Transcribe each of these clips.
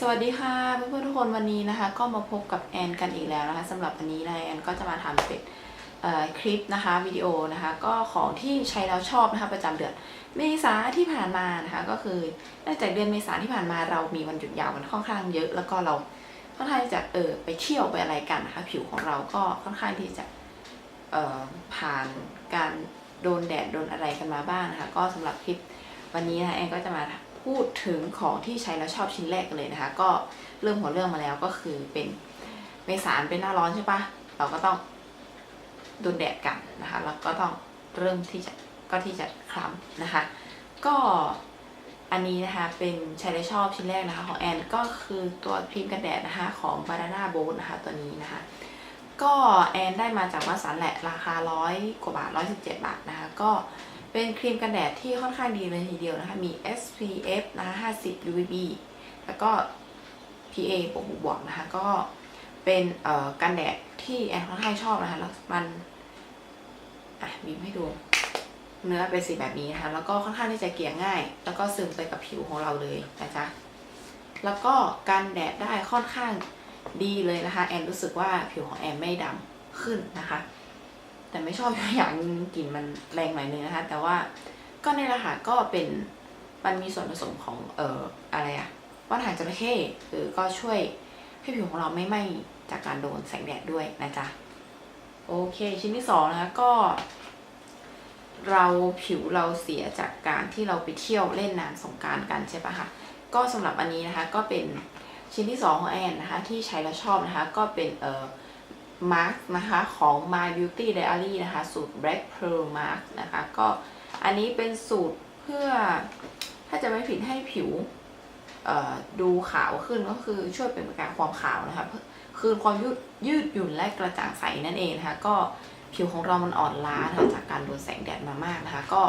สวัสดีค่ะเพื่อนๆทุกคนวันนี้นะคะ ก็มาพบกับแอนกันอีกแล้วนะคะสำหรับวันนี้นะแอนก็จะมาทำเป็นคลิปนะคะวิดีโอนะคะ ก็ของที่ใช้แล้วชอบนะคะประจำเดือนเมษาที่ผ่านมานะคะ ก็คือตั้งแต่เดือนเมษาที่ผ่านมาเรามีวันหยุดยาวกันค่อนข้างเยอะ แล้วก็เราค่อนข้างที่จะเออไปเที่ยวไปอะไรกันนะคะ ผิวของเราก็ค่อนข้างที่จะเออผ่านการโดนแดดโดนอะไรกันมาบ้างนะคะ ก็สำหรับคลิปวันนี้นะะแอนก็จะมา พูดถึงของที่ใช้แล้วชอบชิ้นแรกกันเลยนะคะ ก็เริ่มหัวเรื่องมาแล้วก็คือเป็นเมษาเป็นหน้าร้อนใช่ปะเราก็ต้องโดนแดดกันนะคะแล้วก็ต้องเริ่มที่จะก็ที่จะคล้ำนะคะ ก็อันนี้นะคะเป็นใช้แล้ชอบชิ้นแรกนะคะของแอนก็คือตัวครีมกันแดดนะคะของ Banana Boat นะคะตัวนี้นะคะ ก็แอนได้มาจากวัสันแหละราคาร้อยกว่าบาทร้อยสิบเจ็ดบาทนะคะก็ เป็นครีมกันแดดที่ค่อนข้างดีเลยทีเดียวนะคะ มี SPF นะคะ50 UVB แล้วก็ PA บวกบวกนะคะ ก็เป็นเอ่อกันแดดที่แอนค่อนข้างชอบนะคะ แล้วมัน อะบีบให้ดู เนื้อเป็นสีแบบนี้นะคะ แล้วก็ค่อนข้างที่จะเกลี่ยง่าย แล้วก็ซึมไปกับผิวของเราเลยนะจ๊ะ แล้วก็กันแดดได้ค่อนข้างดีเลยนะคะ แอนรู้สึกว่าผิวของแอนไม่ดำขึ้นนะคะ แต่ไม่ชอบอย่างนึงกลิ่นมันแรงหน่อยนึงนะคะ แต่ว่าก็ในราคาก็เป็นมันมีส่วนผสมของเอ่ออะไรอะว่านหางจระเข้เออก็ช่วยให้ผิวของเราไม่ไหม้จากการโดนแสงแดดด้วยนะจ๊ะโอเค ชิ้นที่สองนะคะก็ เราผิวเราเสียจากการที่เราไปเที่ยวเล่นน้ำสงการกันใช่ปะคะก็สำหรับอันนี้นะคะก็เป็นชิ้นที่สองของแอนนะคะที่ใช้แล้วชอบนะคะ ก็เป็นเอ่อ มาร์กนะคะของ My Beauty Diary นะคะ สูตร Black Pearl Mask นะคะ ก็อันนี้เป็นสูตรเพื่อถ้าจะไม่ผิดให้ผิวดูขาวขึ้นก็คือช่วยเป็นประการความขาวนะคะคือคืนความยืดยืดหยุ่นและกระจ่างใสนั่นเองนะคะก็ผิวของเรามันอ่อนล้านะคะจากการโดนแสงแดดมามากนะคะ ก็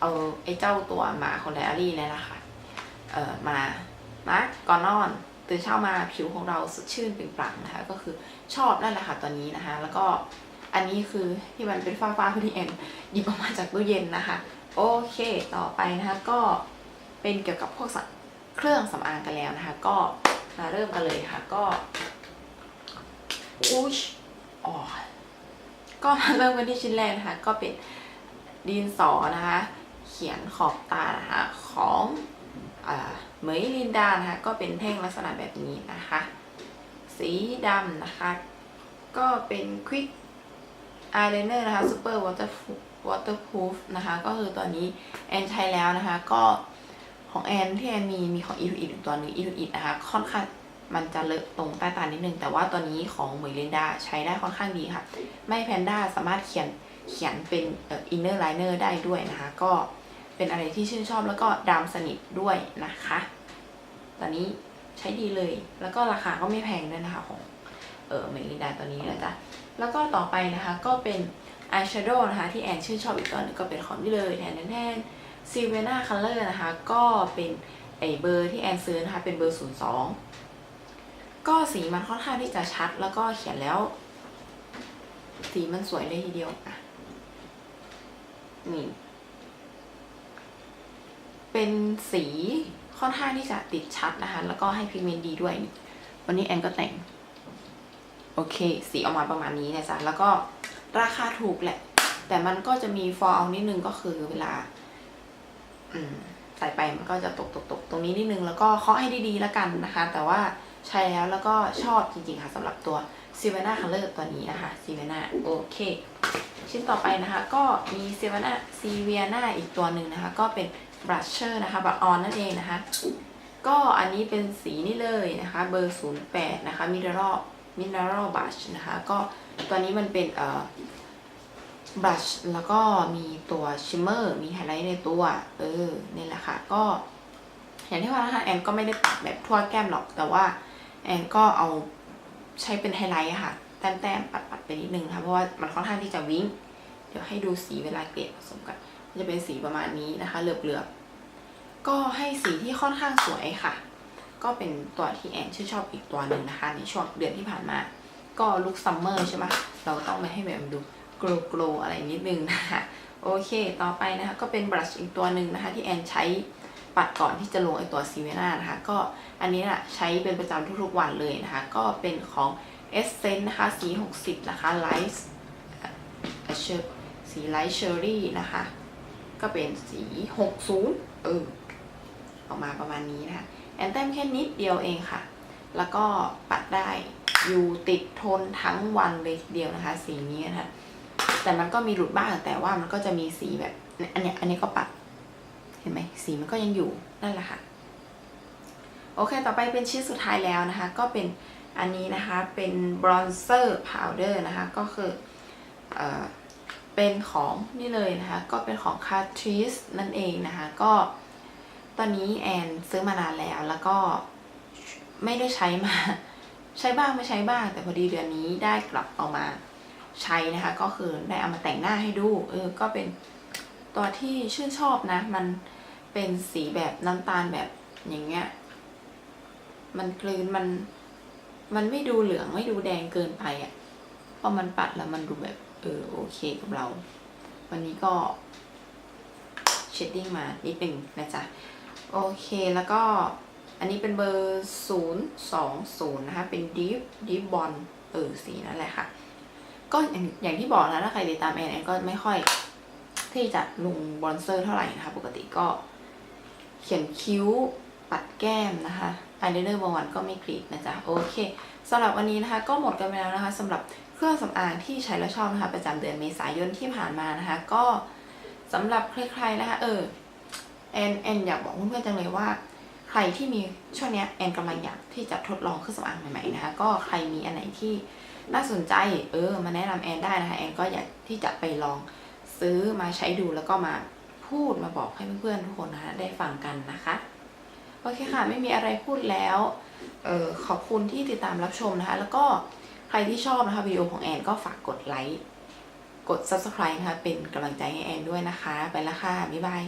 เอาไอ้เจ้าตัวหมาของไดอารี่เนี่ยนะคะมามาก่อนนอน ตื่นเช้ามาผิวของเราสดชื่นเปล่งปลั่งนะคะ ก็คือชอบนั่นแหละค่ะตอนนี้นะคะ แล้วก็อันนี้คือที่มันเป็นฟ้าฟ้าๆพี่แอนหยิบออกมาจากตู้เย็นนะคะ โอเคต่อไปนะคะก็เป็นเกี่ยวกับพวกเครื่องสำอางกันแล้วนะคะ ก็มาเริ่มกันเลยค่ะ ก็อุ้ยอ๋อก็มาเริ่มกันที่ชิ้นแรกนะคะ ก็เป็นดินสอนะคะ เขียนขอบตานะคะของ เหมยลินดานะคะก็เป็นแท่งลักษณะแบบนี้นะคะ สีดำนะคะ ก็เป็นควิกอายไลเนอร์นะคะ Super Waterproof Waterproof นะคะ ก็คือตัวนี้แอนใช้แล้วนะคะ ก็ของแอนที่แอนมีมีของ e 2 e อีกตัวนึง e 2 e นะคะ ค่อนข้างมันจะเลอะตรงใต้ตานิดนึง แต่ว่าตัวนี้ของเหมยลินดาใช้ได้ค่อนข้างดีค่ะ ไม่แพนด้าสามารถเขียนเขียนเป็นอินเนอร์ไลเนอร์ได้ด้วยนะคะ ก็ เป็นอะไรที่ชื่นชอบแล้วก็ดำสนิทด้วยนะคะ ตอนนี้ใช้ดีเลย แล้วก็ราคาก็ไม่แพงด้วยนะคะของเออเมลิดาตัวนี้นะจ๊ะ แล้วก็ต่อไปนะคะก็เป็นอายแชโดว์นะคะที่แอนชื่นชอบอีกตัวหนึงก็เป็นของนี่เลยแทนแทนซีเวน่าคัลเลอร์นะคะ ก็เป็นไอเบอร์ที่แอนซื้อนะคะเป็นเบอร์ 02 ก็สีมันค่อนข้างที่จะชัดแล้วก็เขียนแล้ว สีมันสวยเลยทีเดียวอะนี่ เป็นสีค่อนข้างที่จะติดชัดนะคะ แล้วก็ให้พิกเมนต์ดีด้วย วันนี้แอนก็แต่ง โอเค สีออกมาประมาณนี้นะจ๊ะ แล้วก็ราคาถูกแหละ แต่มันก็จะมีฟอร์เอานิดนึงก็คือเวลา อืมใส่ไปมันก็จะตกตกตกตรงนี้นิดนึง แล้วก็เคาะให้ดีๆแล้วกันนะคะ แต่ว่าใช้แล้วแล้วก็ชอบจริงๆค่ะสำหรับตัว s ีเวน่าคัลเลอร์ตัวนี้นะคะ s ีเวน่าโอเค ชิ้นต่อไปนะคะ ก็มีเซเวน่าซีเวียนาอีกตัวหนึ่งนะคะ ก็เป็น บรัชเชอร์นะคะบรัชออนนั่นเองนะคะ ก็อันนี้เป็นสีนี่เลยนะคะเบอร์ 08 นะคะมิเนอรัลมิเนอรัลบัชนะคะก็ตัวนี้มันเป็นเอ่อบรัชแล้วก็มีตัวชิมเมอร์มีไฮไลท์ในตัวเออนี่แหละค่ะก็อย่างที่ว่านะคะแอนก็ไม่ได้ปัดแบบทั่วแก้มหรอกแต่ว่าแอนก็เอาใช้เป็นไฮไลท์ค่ะแต้มๆปัดๆไปนิดนึงนะคะเพราะว่ามันค่อนข้างที่จะวิ้งเดี๋ยวให้ดูสีเวลาเกลี่ยผสมกัน จะเป็นสีประมาณนี้นะคะ เหลือบๆ ก็ให้สีที่ค่อนข้างสวยค่ะ ก็เป็นตัวที่แอนชื่นชอบอีกตัวหนึ่งนะคะ ในช่วงเดือนที่ผ่านมา ก็ลุคซัมเมอร์ใช่ไหมเราต้องไปให้แบบมันดูโกลโกลอะไรนิดนึงนะคะ โอเคต่อไปนะคะ ก็เป็นบรัชอีกตัวหนึ่งนะคะ ที่แอนใช้ปัดก่อนที่จะลงไอตัวซีเวน่านะคะ ก็อันนี้นะใช้เป็นประจำทุกๆวันเลยนะคะ ก็เป็นของ Essence นะคะสี 60 นะคะ Light เชอร์สีไลท์เชอรี่นะคะ ก็เป็นสี 60 เออ ออกมาประมาณนี้นะคะแอนแต้มแค่นิดเดียวเองค่ะ แล้วก็ปัดได้อยู่ติดทนทั้งวันเลยเดียวนะคะ สีนี้นะคะแต่มันก็มีหลุดบ้างแต่ว่ามันก็จะมีสีแบบ อันเนี้ยอันนี้ก็ปัด เห็นไหมสีมันก็ยังอยู่นั่นแหละค่ะ โอเค ต่อไปเป็นชิ้นสุดท้ายแล้วนะคะ ก็เป็นอันนี้นะคะเป็นบรอนเซอร์พาวเดอร์นะคะ ก็คือเอ่อ เป็นของนี่เลยนะคะ ก็เป็นของคาทริสนั่นเองนะคะ ก็ตอนนี้แอนซื้อมานานแล้วแล้วก็ไม่ได้ใช้มา ใช้บ้างไม่ใช้บ้าง แต่พอดีเดือนนี้ได้กลับเอามาใช้นะคะ ก็คือได้เอามาแต่งหน้าให้ดูเออก็เป็นตัวที่ชื่นชอบนะ มันเป็นสีแบบน้ำตาลแบบอย่างเงี้ย มันกลืนมัน มันไม่ดูเหลืองไม่ดูแดงเกินไปอะ่ะ พอมันปัดแล้วมันดูแบบเออโอเคกับเรา วันนี้ก็เชดดิ้งมานิดหนึ่งนะจ๊ะ โอเคแล้วก็อันนี้เป็นเบอร์ศูนย์สองศูนะคะ เป็นดีฟดีฟบอลเออสีนั่นแหละค่ะ ก็อย่างอย่างที่บอกนะถ้าใครติดตามแอนแอนก็ไม่ค่อยที่จะลงบอนเซอร์เท่าไหร่นะคะ ปกติก็เขียนคิ้วปัดแก้มนะคะอายไลเนอร์บางวันก็ไม่กรีดนะจ๊ะ โอเค สำหรับวันนี้นะคะก็หมดกันไปแล้วนะคะสำหรับเครื่องสำอางที่ใช้แล้วชอบนะคะประจำเดือนเมษายนที่ผ่านมานะคะ ก็สำหรับใครๆนะคะเออแอนแอนอยากบอกเพื่อนๆจังเลยว่า ใครที่มีช่วงนี้แอนกำลังอยากที่จะทดลองเครื่องสำอางใหม่ๆนะคะก็ใครมีอันไหนที่น่าสนใจเออมาแนะนำแอนได้นะคะแอนก็อยากที่จะไปลองซื้อมาใช้ดูแล้วก็มาพูดมาบอกให้เพื่อนๆทุกคนนะคะได้ฟังกันนะคะ โอเคค่ะ ไม่มีอะไรพูดแล้วเออขอบคุณที่ติดตามรับชมนะคะ แล้วก็ใครที่ชอบนะคะวิดีโอของแอนก็ฝากกดไลค์ กด subscribe นะคะ เป็นกำลังใจให้แอนด้วยนะคะ ไปละค่ะ บ๊ายบาย